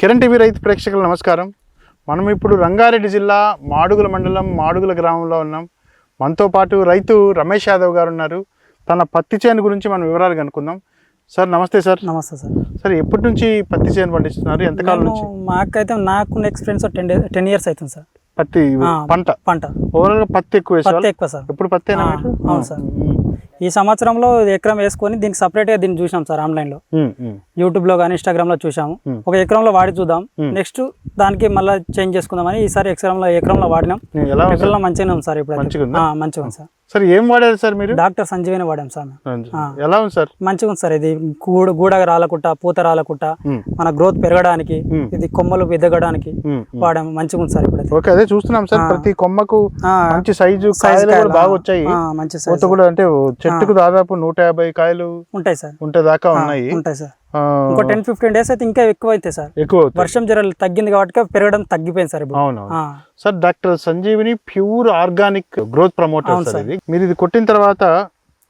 Kiran TV రైతు ప్రేక్షకులు నమస్కారం. మనం ఇప్పుడు రంగారెడ్డి జిల్లా మాడుగుల మండలం మాడుగుల గ్రామంలో ఉన్నాం. మనతో పాటు రైతు రమేష్ యాదవ్ గారు ఉన్నారు. తన పత్తి చేను గురించి మనం వివరాలు కనుక్కుందాం. సార్ నమస్తే సార్. నమస్తే సార్. సార్ ఎప్పటి నుంచి పత్తి చేను పండిస్తున్నారు? ఎంతకాలం నుంచి? మాకైతే నాకున్న ఎక్స్పీరియన్స్ టెన్ టెన్ ఇయర్స్ అవుతుంది సార్. పత్తి పంట? పంట. ఓవరాల్ పత్తి ఎక్కువ పత్తి ఎక్కువ సార్. ఎప్పుడు పత్తి అవును సార్. ఈ సంవత్సరంలో ఎకరం వేసుకొని దీనికి సపరేట్గా దీన్ని చూసాం సార్ ఆన్లైన్లో యూట్యూబ్లో కానీ ఇన్స్టాగ్రామ్లో చూసాము Hmm. ఒక ఎకరంలో వాడి చూద్దాం. నెక్స్ట్ దానికి మళ్ళీ చేంజ్ చేసుకుందామని ఈసారి ఎకరంలో ఎకరంలో వాడినాం? ఎకరంలో మంచిగానే ఉంది సార్ ఇప్పుడు మంచిగా? మంచిగా ఉంది సార్ సార్ ఏం వాడారు సార్ మీరు? డాక్టర్ సంజీవిని వాడాం సార్. ఎలా ఉంది సార్? మంచిగా ఉంది సార్ ఇది. గూడ గూడ రాలకుట్ట పూత రాలకుట్ట మన గ్రోత్ పెరగడానికి. ఇది కొమ్మలు ఎదగడానికి. వాడాము మంచిగా ఉంది సార్ ఇప్పుడు ఓకే అదే చూస్తున్నాం సార్. ప్రతి కొమ్మకు మంచి సైజు కాయలు కూడా బాగా వచ్చాయి. మంచి సైజు. కూడా అంటే చెట్టుకు దాదాపు నూట యాభై కాయలు ఉంటాయి సార్. ఉంటే దాకా ఉన్నాయి. ఉంటాయి సార్. ఇంకో టెన్ ఫిఫ్టీన్ డేస్ అయితే ఇంకా ఎక్కువ అవుతాయి సార్. ఎక్కువ. వర్షం జర తగ్గింది కాబట్టి పెరగడం తగ్గిపోయింది సార్ అవును sir doctor Sanjeevini pure organic growth promoter sir ఇది. మీరు ఇది కొట్టిన తర్వాత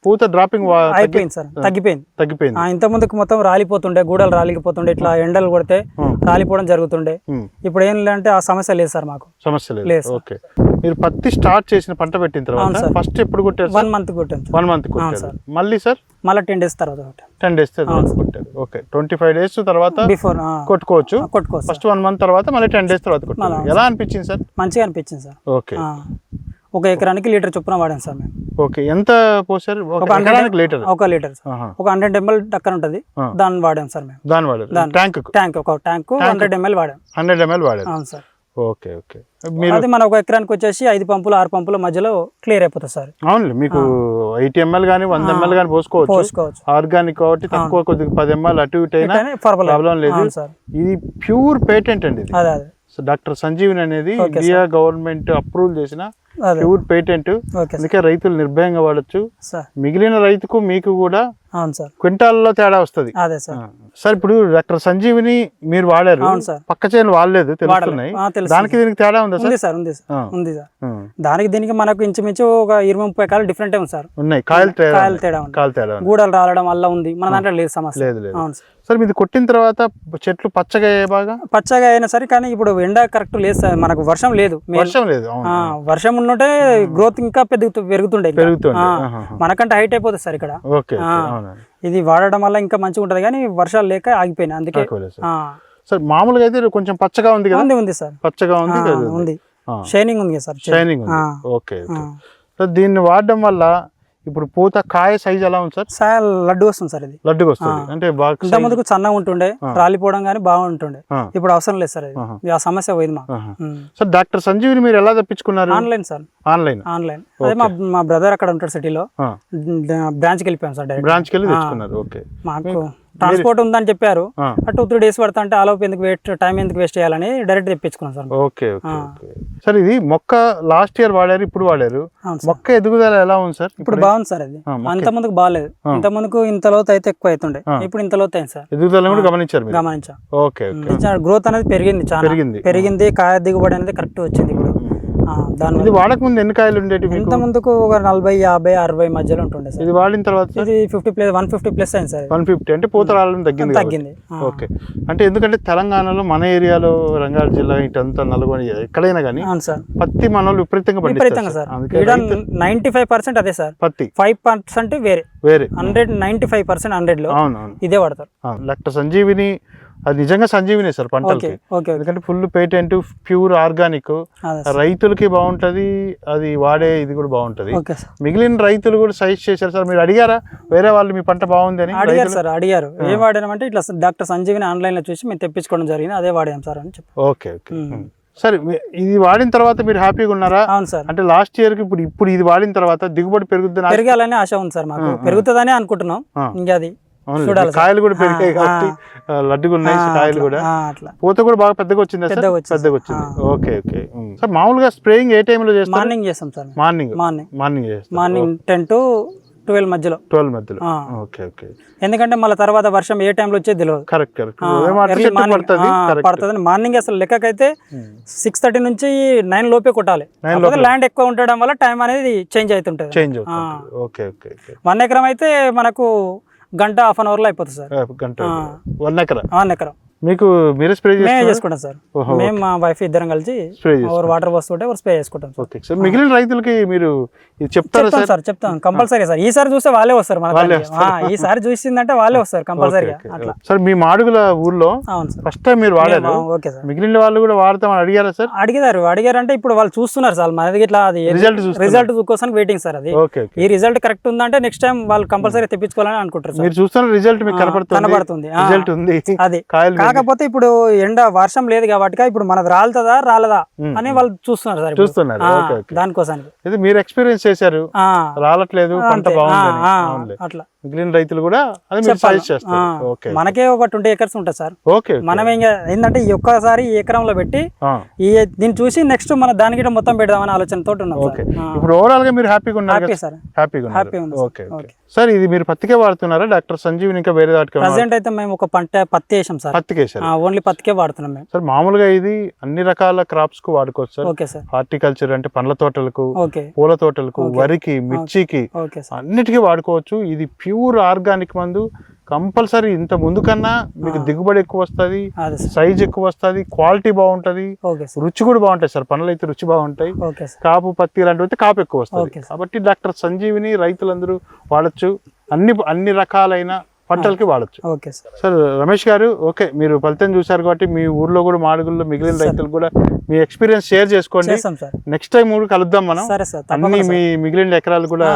పూత డ్రాపింగ్ అయిపోయింది సార్. తగ్గిపోయింది. తగ్గిపోయింది. ఇంత ముందుకు మొత్తం రాలిపోతుండే గూడలు రాలిపోతుండే ఇట్లా ఎండలు కొడితే రాలిపోవడం జరుగుతుండే. ఇప్పుడు ఏం లేదంటే ఆ సమస్య లేదు సార్ మాకు. సమస్య లేదు. ఓకే. మీరు పత్తి స్టార్ట్ చేసిన పంట పెట్టిన తర్వాత. ఫస్ట్ ఎప్పుడు కొట్టారు వన్ మంత్ కొట్టాం సార్. వన్ మంత్ కొట్టారు. సార్. మళ్ళీ సార్? మళ్ళీ టెన్ డేస్ తర్వాత టెన్ డేస్ తర్వాత కొట్టారు. ఓకే. ట్వంటీ ఫైవ్ డేస్ తర్వాత బిఫోర్ కొట్టుకోవచ్చు. కొట్టుకోవచ్చు ఫస్ట్ వన్ మంత్ తర్వాత మళ్ళీ టెన్ డేస్ తర్వాత కొట్టారు. ఎలా అనిపించింది సార్? మంచిగా అనిపించింది సార్. ఓకే. ఒక ఎకరానికి లీటర్ చొప్పున వాడాం సార్ మేము. ఓకే ఎంత పోసారు? ఒక ఎకరానికి లీటర్? ఒక లీటర్ ఒక హండ్రెడ్ ఎంఎల్ టక్కన ఉంటుంది. దాన్ని వాడాం సార్ మేము. దాని వాడారు? దాని- ట్యాంక్ ట్యాంక్ ఒక ట్యాంక్ హండ్రెడ్ ఎంఎల్ వాడాం. హండ్రెడ్ ఎంఎల్ వాడారు? అవును సార్. Okay okay. మీరు అది మన ఒక ఎకరానికి వచ్చేసి ఐదు పంపులు ఆరు పంపుల మధ్యలో క్లియర్ అయిపోతుంది సార్. అవును మీకు ఎయిటీ ఎంఎల్ కానీ వంద ఎంఎల్ కానీ పోసుకోవచ్చు. పోసుకోవచ్చు. ఆర్గానిక్ కాబట్టి తక్కువ కొద్దిగా పది ఎంఎల్ అటు ఇటు అయినా. ప్రాబ్లం లేదు. ఇది ప్యూర్ పేటెంట్ అండి అదే డాక్టర్ సంజీవన్ అనేది ఇండియా గవర్నమెంట్ అప్రూవల్ చేసిన ప్యూర్ పేటెంట్. అందుకే రైతులు నిర్భయంగా వాడచ్చు. సార్. మిగిలిన రైతుకు మీకు కూడా అవును సార్. క్వింటాల్లో తేడా వస్తుంది. అదే సార్. సార్ ఇప్పుడు డాక్టర్ సంజీవిని మీరు వాడారు. అవును సార్. పక్క చేను వాడలేదు తెలుస్తున్నాయి. దానికి దీనికి తేడా ఉందా సార్? ఉంది సార్ ఉంది సార్. ఉంది సార్. దానికి దీనికి మనకు ఇంచుమించు ఒక ఇరవై ముప్పై కాయలు డిఫరెంట్ ఉంది సార్. ఉన్నాయి. కాయలు తేడా కాయలు. తేడా కాయలు. గూడలు రాలడం వల్ల ఉంది. మన దాంట్లో లేదు సమస్య. లేదు లేదు. అవును సార్. సార్ మీది కొట్టిన తర్వాత చెట్లు పచ్చగా అయ్యే బాగా? పచ్చగా అయినా సరే కానీ ఇప్పుడు ఎండ కరెక్ట్ లేదు సార్ మనకు వర్షం లేదు. వర్షం లేదు వర్షం ఉంటే గ్రోత్ ఇంకా పెరుగుతూ పెరుగుతుండే. మనకంటే హైట్ అయిపోతుంది సార్ ఇక్కడ. ఓకే ఇది వాడడం వల్ల ఇంకా మంచిగా ఉంటది కానీ వర్షాలు లేక ఆగిపోయినాయి అందుకే. సార్. మామూలుగా అయితే కొంచెం పచ్చగా ఉంది కదా? ఉంది ఉంది సార్. పచ్చగా ఉంది ఉంది. షైనింగ్ ఉంది కదా సార్ షైనింగ్ ఓకే సార్ దీన్ని వాడడం వల్ల ఇప్పుడు పూత కాయ సైజ్ ఎలా ఉంది సార్? సార్ లడ్డు వస్తుంది సార్ ఇది. లడ్డుగా వస్తుంది. అంటే బాగా ఇంత ముందుకు సన్నగా ఉంటుండే రాలిపోవడం కానీ బాగుంటుండే. ఇప్పుడు అవసరం లేదు సార్ ఇది. ఆ సమస్య పోయింది. ఉమ్. సార్ డాక్టర్ సంజీవిని మీరు ఎలా తప్పించుకున్నారు? Online sir. ఆన్లైన్. ఆన్లైన్. అదే మా మా బ్రదర్ అక్కడ ఉంటాడు సిటీలో. బ్రాంచ్కి వెళ్ళిపోయాం సార్ బ్రాంచ్కి వెళ్ళి తెచ్చుకున్నారు. ఓకే. మాకు ట్రాన్స్పోర్ట్ ఉందని చెప్పారు. టూ త్రీ డేస్ పడతా అంటే ఆలోపు ఎందుకు వేస్ట్ టైం ఎందుకు వేస్ట్ చేయాలని డైరెక్ట్ తెప్పించుకున్నాం సార్. ఓకే సార్ ఇది మొక్క లాస్ట్ ఇయర్ వాడారు ఇప్పుడు వాడారు. మొక్క ఎదుగుదల ఎలా ఉంది సార్? ఇప్పుడు బాగుంది సార్ అది. అంత ముందుకు బాగాలేదు ఇంత ముందుకు ఇంత లోతు అయితే ఎక్కువ అవుతుండే. ఇప్పుడు ఇంత లోతు అయింది సార్. ఎదుగుదల కూడా గమనించారు గమనించా. ఓకే గ్రోత్ అనేది పెరిగింది చాలా. పెరిగింది. పెరిగింది కాయ దిగుబడి అనేది కరెక్ట్ వచ్చింది ఇప్పుడు. దాని ఇది వాడక ముందు ఎన్ని కాయలు ఉండేవి ఇంత ముందుకు ఒక నలభై యాభై అరవై మధ్యలో ఉంటుండే సార్. ఇది వాడిన తర్వాత ఇది fifty plus one fifty plus అయింది సార్. వన్ ఫిఫ్టీ అంటే పూత రావడం తగ్గింది. తగ్గింది ఓకే. అంటే ఎందుకంటే తెలంగాణలో మన ఏరియాలో రంగారెడ్డి జిల్లా ఇటంతా నల్గొండ ఎక్కడైనా కానీ అవును సార్. పత్తి మన వాళ్ళు విపరీతంగా విపరీతంగా సార్. నైన్టీ ఫైవ్ పర్సెంట్ అదే సార్. పత్తి. ఫైవ్ పర్సెంట్ వేరే. వేరే. హండ్రెడ్ నైన్టీ ఫైవ్ పర్సెంట్ హండ్రెడ్లో అవును అవును ఇదే వాడతారు. డాక్టర్ సంజీవిని అది నిజంగా సంజీవిని సార్ పంటలకి. ఎందుకంటే ఫుల్ పేటెంట్ ప్యూర్ ఆర్గానిక్. రైతులకి బాగుంటది అది వాడే ఇది కూడా బాగుంటది. మిగిలిన రైతులు కూడా సజెస్ట్ చేశారు సార్ మీరు అడిగారా? వేరే వాళ్ళు మీ పంట బాగుంది అని అడిగారు సార్ అడిగారు. ఏం వాడామంటే ఇట్లా డాక్టర్ సంజీవిని ఆన్లైన్లో చూసి మేము తెప్పించుకోవడం జరిగింది అదే వాడాం సార్ అని చెప్పి ఓకే ఓకే. సరే ఇది వాడిన తర్వాత మీరు హ్యాపీగా ఉన్నారా? అవును సార్. అంటే లాస్ట్ ఇయర్కి ఇప్పుడు ఇప్పుడు ఇది వాడిన తర్వాత దిగుబడి పెరుగుద్ది పెరగాలని ఆశ ఉంది సార్ మాకు. పెరుగుతుందని అనుకుంటున్నాం. ఇంకా అది చూడాలి. కాయలు కూడా పెరిగాయి కాబట్టి లడ్డుగా ఉన్నాయి కాయలు కూడా. పూత కూడా బాగా పెద్దగా వచ్చిందా పెద్దగా వచ్చింది ఓకే ఓకే. సార్ మామూలుగా స్ప్రేయింగ్ ఏ టైంలో చేస్తారు? మార్నింగ్ చేస్తాం సార్. మార్నింగ్. మార్నింగ్. మార్నింగ్ చేస్తారు. మార్నింగ్ టెన్ టు ట్వెల్వ్ మధ్యలో. ట్వెల్వ్ మధ్యలో. Okay okay. ఎందుకంటే మళ్ళీ తర్వాత వర్షం ఏ టైంలో వచ్చేది తెలియదు కరెక్ట్ కరెక్ట్. పడుతుంది. మార్నింగ్ అసలు లెక్కకైతే సిక్స్ థర్టీ నుంచి నైన్ లోపే కొట్టాలి. ల్యాండ్ ఎక్కువ ఉండడం వల్ల టైం అనేది చేంజ్ అవుతుంటుంది. Change okay okay. వన్ ఎకరం అయితే మనకు గంట హాఫ్ అన్ అవర్లో అయిపోతుంది సార్. గంట వన్ ఎకరా? వన్ ఎకరం. మీకు మీరే స్ప్రే మేమే చేసుకుంటాం సార్. మేము మా వైఫ్ ఇద్దరం కలిసి ఎవరు వాటర్ ఎవరు స్ప్రే చేసుకుంటాం ఓకే సార్. మిగిలిన రైతులకి మీరు చెప్తారా చెప్తాం సార్? సార్ చెప్తాం. Compulsory sir. ఈసారి చూస్తే వాళ్ళే వస్తారు మన ఈసారి చూసిందంటే వాళ్ళే వస్తారు కంపల్సరీగా. అట్లా. సార్ మీ మాడుగుల ఊర్లో అవును సార్. ఫస్ట్ టైం మీరు వాడారు. Okay sir. మిగిలిన వాళ్ళు కూడా వాడతామని అడిగారా సార్? అడిగారు. అడిగారంటే ఇప్పుడు వాళ్ళు చూస్తున్నారు సార్. మనది ఇట్లా అది రిజల్ట్. రిజల్ట్ కోసం వెయిటింగ్ సార్ అది. Okay okay. ఈ రిజల్ట్ కరెక్ట్ ఉందంటే నెక్స్ట్ టైం వాళ్ళు కంపల్సరీ తెప్పించుకోవాలని అనుకుంటారు సార్. మీరు చూస్తున్న రిజల్ట్ మీకు కనబడుతుంది. ఆ, రిజల్ట్ ఉంది. అది. కాయలు కాకపోతే ఇప్పుడు ఎండ వర్షం లేదు కాబట్టి ఇప్పుడు మనది రాలుతుందా రాలదా అని వాళ్ళు చూస్తున్నారు సార్. చూస్తున్నారు. దానికోసానికి. ఇది మీరు ఎక్స్పీరియన్స్ చేశారు. రాలట్లేదు పంట అవునులే. అట్లా. మిగిలిన రైతులు కూడా అది మీరు. సజెస్ట్ చేస్తారు. ఓకే మనకే ఒక ట్వంటీ ఎకర్స్ ఉంటుంది సార్. ఓకే మనం ఇంకా ఏంటంటే ఈ ఒక్కసారి ఈ ఎకరంలో పెట్టి ఈ దీన్ని చూసి నెక్స్ట్ మన దానికి మొత్తం పెడదామనే ఆలోచనతో ఉన్నాం ఓకే. ఇప్పుడు ఓవరాల్గా మీరు హ్యాపీగా ఉన్నారు హ్యాపీ? సార్. హ్యాపీగా హ్యాపీ. Okay okay. సార్ ఇది మీరు పత్తికే వాడుతున్నారా? డాక్టర్ సంజీవిని ఇంకా వేరే దాటికి ప్రజెంట్ అయితే మేము ఒక పంట పత్తి వేసాం సార్. పత్తికే సార్ ఓన్లీ పత్తికే వాడుతున్నాం మేము. సార్ మామూలుగా ఇది అన్ని రకాల క్రాప్స్కు వాడుకోవచ్చు సార్. Okay sir. హార్టికల్చర్ అంటే పండ్ల తోటలకు పూల తోటలకు. వరికి మిర్చికి అన్నిటికీ వాడుకోవచ్చు. ఇది ప్యూర్ ఆర్గానిక్ మందు కంపల్సరీ ఇంత ముందు కన్నా మీకు. దిగుబడి ఎక్కువ వస్తుంది సైజ్ ఎక్కువ వస్తుంది క్వాలిటీ బాగుంటది. రుచి కూడా బాగుంటాయి సార్ పనులు అయితే రుచి బాగుంటాయి. కాపు పత్తి ఇలాంటివి అయితే కాపు ఎక్కువ వస్తుంది. కాబట్టి డాక్టర్ సంజీవిని రైతులందరూ వాడచ్చు. అన్ని అన్ని రకాలైన పంటలకి వాడచ్చు. Okay sir. సార్ రమేష్ గారు ఓకే మీరు ఫలితం చూసారు కాబట్టి మీ ఊర్లో కూడా మాడుగుల్లో మిగిలిన. రైతులు కూడా మీ ఎక్స్పీరియన్స్ షేర్ చేసుకోండి. నెక్స్ట్ టైం కూడా కలుద్దాం మనం. సరే సార్ అన్ని మీ మిగిలిన ఎకరాలు కూడా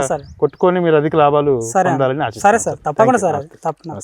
కొట్టుకొని మీరు అధిక లాభాలు సరే. పొందాలని సరే సార్ తప్పకుండా. సార్. తప్పకుండా.